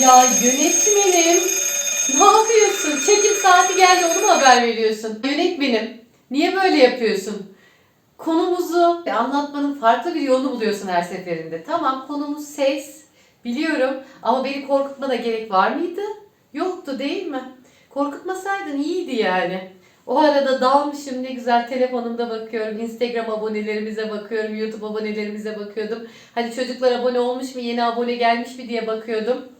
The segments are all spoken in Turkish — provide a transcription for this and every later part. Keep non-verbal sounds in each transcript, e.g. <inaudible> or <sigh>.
Ya yönetmenim. Ne yapıyorsun? Çekim saati geldi onu mu haber veriyorsun? Yönetmenim. Niye böyle yapıyorsun? Konumuzu anlatmanın farklı bir yolunu buluyorsun her seferinde. Tamam konumuz ses. Biliyorum ama beni korkutmana gerek var mıydı? Yoktu değil mi? Korkutmasaydın iyiydi yani. O arada dalmışım ne güzel telefonumda bakıyorum. Instagram abonelerimize bakıyorum. YouTube abonelerimize bakıyordum. Hadi çocuklar abone olmuş mu? Yeni abone gelmiş mi diye bakıyordum.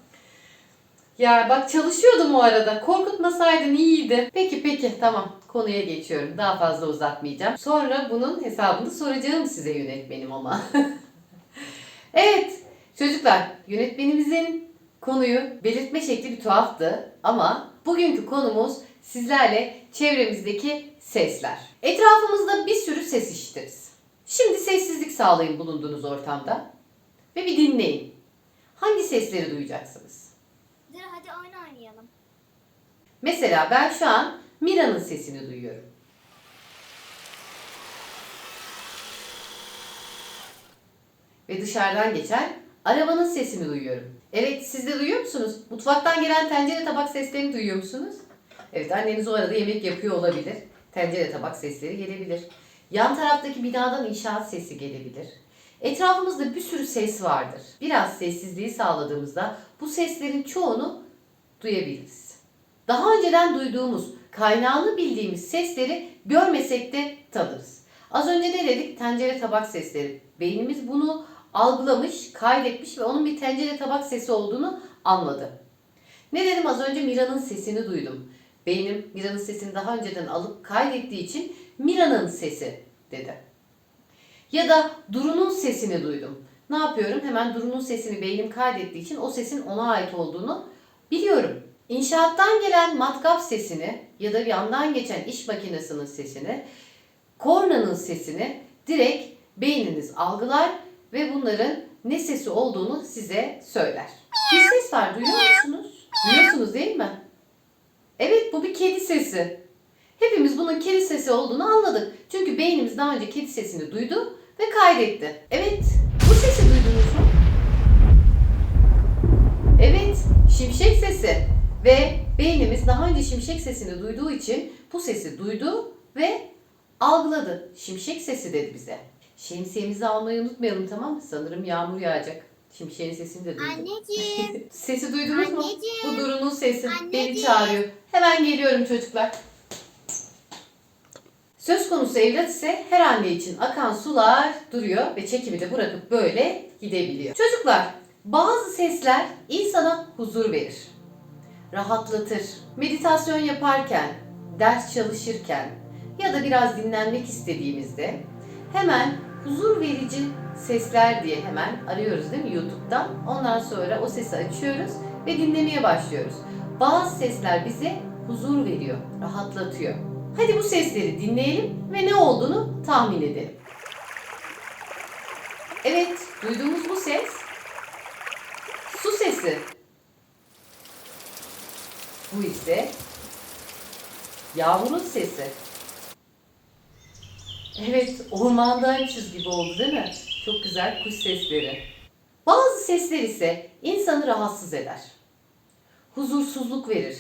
Ya bak çalışıyordum o arada. Korkutmasaydın iyiydi. Peki peki tamam. Konuya geçiyorum. Daha fazla uzatmayacağım. Sonra bunun hesabını soracağım size yönetmenim ama. <laughs> evet çocuklar yönetmenimizin konuyu belirtme şekli bir tuhaftı ama bugünkü konumuz sizlerle çevremizdeki sesler. Etrafımızda bir sürü ses işitiriz. Şimdi sessizlik sağlayın bulunduğunuz ortamda ve bir dinleyin. Hangi sesleri duyacaksınız? Mesela ben şu an Mira'nın sesini duyuyorum. Ve dışarıdan geçen arabanın sesini duyuyorum. Evet siz de duyuyor musunuz? Mutfaktan gelen tencere tabak seslerini duyuyor musunuz? Evet anneniz o arada yemek yapıyor olabilir. Tencere tabak sesleri gelebilir. Yan taraftaki binadan inşaat sesi gelebilir. Etrafımızda bir sürü ses vardır. Biraz sessizliği sağladığımızda bu seslerin çoğunu duyabiliriz. Daha önceden duyduğumuz, kaynağını bildiğimiz sesleri görmesek de tanırız. Az önce ne dedik? Tencere tabak sesleri. Beynimiz bunu algılamış, kaydetmiş ve onun bir tencere tabak sesi olduğunu anladı. Ne dedim az önce Mira'nın sesini duydum. Beynim Mira'nın sesini daha önceden alıp kaydettiği için Mira'nın sesi dedi. Ya da Duru'nun sesini duydum. Ne yapıyorum? Hemen Duru'nun sesini beynim kaydettiği için o sesin ona ait olduğunu biliyorum. İnşaattan gelen matkap sesini ya da bir yandan geçen iş makinesinin sesini, kornanın sesini direkt beyniniz algılar ve bunların ne sesi olduğunu size söyler. Bir ses var duyuyor musunuz? Duyuyorsunuz değil mi? Evet bu bir kedi sesi. Hepimiz bunun kedi sesi olduğunu anladık. Çünkü beynimiz daha önce kedi sesini duydu ve kaydetti. Evet bu sesi duydunuz mu? Evet şimşek sesi. Ve beynimiz daha önce şimşek sesini duyduğu için bu sesi duydu ve algıladı. Şimşek sesi dedi bize. Şemsiyemizi almayı unutmayalım tamam mı? Sanırım yağmur yağacak. Şimşeğin sesini de duydum. Anneciğim. <laughs> Sesi duydunuz mu? Anneciğim. Bu Duru'nun sesi. Beni Anneciğim. çağırıyor. Hemen geliyorum çocuklar. Söz konusu evlat ise her anne için akan sular duruyor ve çekimi de bırakıp böyle gidebiliyor. Çocuklar, bazı sesler insana huzur verir. Rahatlatır. Meditasyon yaparken, ders çalışırken ya da biraz dinlenmek istediğimizde hemen huzur verici sesler diye hemen arıyoruz değil mi YouTube'dan? Ondan sonra o sesi açıyoruz ve dinlemeye başlıyoruz. Bazı sesler bize huzur veriyor, rahatlatıyor. Hadi bu sesleri dinleyelim ve ne olduğunu tahmin edelim. Evet, duyduğumuz bu ses su sesi. Bu ise yağmurun sesi. Evet, ormandaymışız gibi oldu değil mi? Çok güzel kuş sesleri. Bazı sesler ise insanı rahatsız eder. Huzursuzluk verir.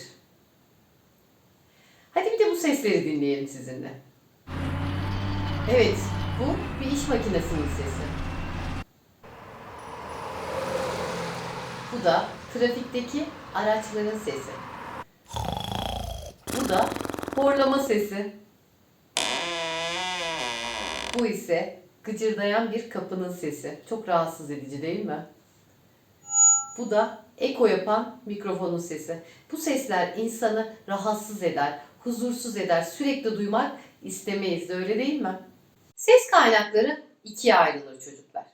Hadi bir de bu sesleri dinleyelim sizinle. Evet, bu bir iş makinesinin sesi. Bu da trafikteki araçların sesi. Horlama sesi. Bu ise gıcırdayan bir kapının sesi. Çok rahatsız edici değil mi? Bu da eko yapan mikrofonun sesi. Bu sesler insanı rahatsız eder, huzursuz eder. Sürekli duymak istemeyiz de öyle değil mi? Ses kaynakları ikiye ayrılır çocuklar.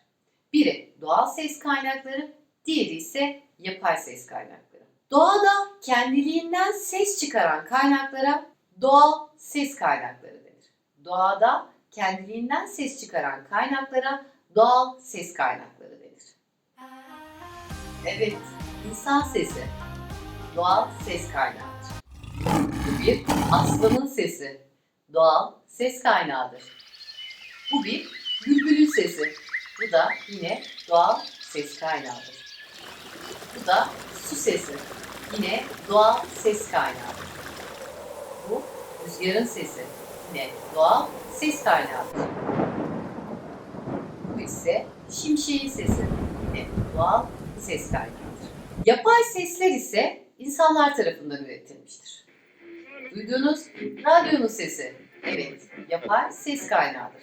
Biri doğal ses kaynakları, diğeri ise yapay ses kaynakları. Doğada kendiliğinden ses çıkaran kaynaklara doğal ses kaynakları denir. Doğada kendiliğinden ses çıkaran kaynaklara doğal ses kaynakları denir. Evet, insan sesi doğal ses kaynağıdır. Bu bir aslanın sesi doğal ses kaynağıdır. Bu bir bülbülün sesi. Bu da yine doğal ses kaynağıdır. Bu da su sesi. Yine doğal ses kaynağı. Rüzgarın sesi. Yine doğal ses kaynağıdır. Bu ise şimşeğin sesi. Yine doğal ses kaynağıdır. Yapay sesler ise insanlar tarafından üretilmiştir. Duyduğunuz radyonun sesi. Evet, yapay ses kaynağıdır.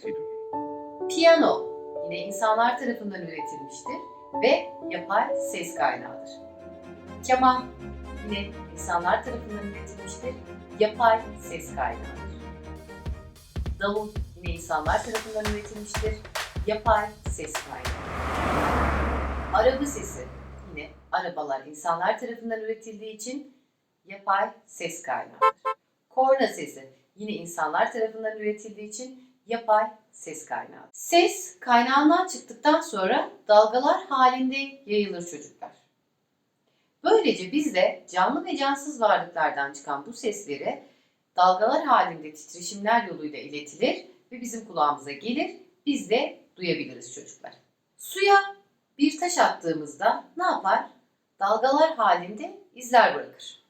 Piyano yine insanlar tarafından üretilmiştir ve yapay ses kaynağıdır. Keman yine insanlar tarafından üretilmiştir, yapay ses kaynağıdır. Davul yine insanlar tarafından üretilmiştir, yapay ses kaynağı. Araba sesi yine arabalar insanlar tarafından üretildiği için yapay ses kaynağıdır. Korna sesi yine insanlar tarafından üretildiği için yapay ses kaynağı. Ses kaynağından çıktıktan sonra dalgalar halinde yayılır çocuklar. Böylece biz de canlı ve cansız varlıklardan çıkan bu sesleri dalgalar halinde titreşimler yoluyla iletilir ve bizim kulağımıza gelir, biz de duyabiliriz çocuklar. Suya bir taş attığımızda ne yapar? Dalgalar halinde izler bırakır.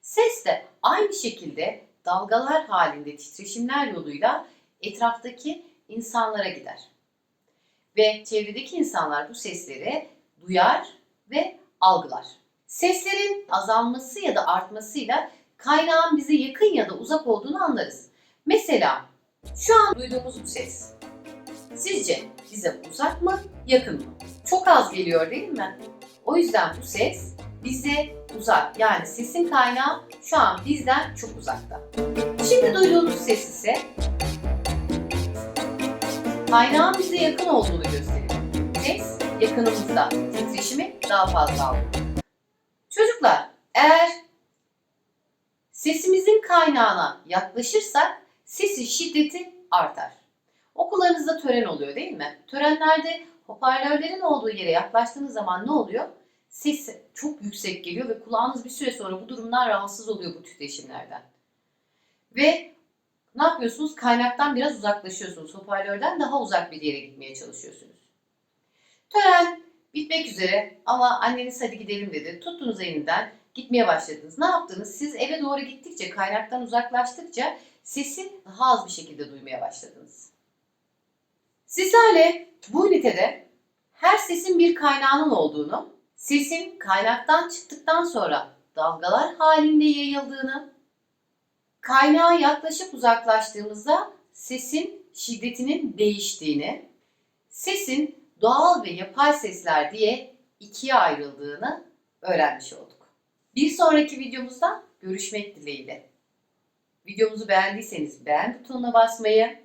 Ses de aynı şekilde dalgalar halinde titreşimler yoluyla etraftaki insanlara gider. Ve çevredeki insanlar bu sesleri duyar ve algılar. Seslerin azalması ya da artmasıyla kaynağın bize yakın ya da uzak olduğunu anlarız. Mesela şu an duyduğumuz bu ses. Sizce bize uzak mı, yakın mı? Çok az geliyor değil mi? O yüzden bu ses bize uzak. Yani sesin kaynağı şu an bizden çok uzakta. Şimdi duyduğunuz ses ise kaynağın bize yakın olduğunu gösteriyor. Ses yakınımızda, titreşimi daha fazla alıyor. Çocuklar, eğer sesimizin kaynağına yaklaşırsak sesin şiddeti artar. Okullarınızda tören oluyor değil mi? Törenlerde hoparlörlerin olduğu yere yaklaştığınız zaman ne oluyor? Ses çok yüksek geliyor ve kulağınız bir süre sonra bu durumdan rahatsız oluyor bu titreşimlerden. Ve ne yapıyorsunuz? Kaynaktan biraz uzaklaşıyorsunuz. Hoparlörden daha uzak bir yere gitmeye çalışıyorsunuz. Tören bitmek üzere ama anneniz hadi gidelim dedi. Tuttunuz elinden gitmeye başladınız. Ne yaptınız? Siz eve doğru gittikçe, kaynaktan uzaklaştıkça sesi daha az bir şekilde duymaya başladınız. Sizlerle bu ünitede her sesin bir kaynağının olduğunu, sesin kaynaktan çıktıktan sonra dalgalar halinde yayıldığını, kaynağa yaklaşıp uzaklaştığımızda sesin şiddetinin değiştiğini, sesin doğal ve yapay sesler diye ikiye ayrıldığını öğrenmiş olduk. Bir sonraki videomuzda görüşmek dileğiyle. Videomuzu beğendiyseniz beğen butonuna basmayı,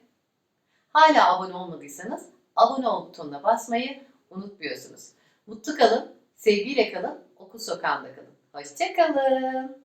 hala abone olmadıysanız abone ol butonuna basmayı unutmuyorsunuz. Mutlu kalın, sevgiyle kalın, okul sokağında kalın. Hoşçakalın.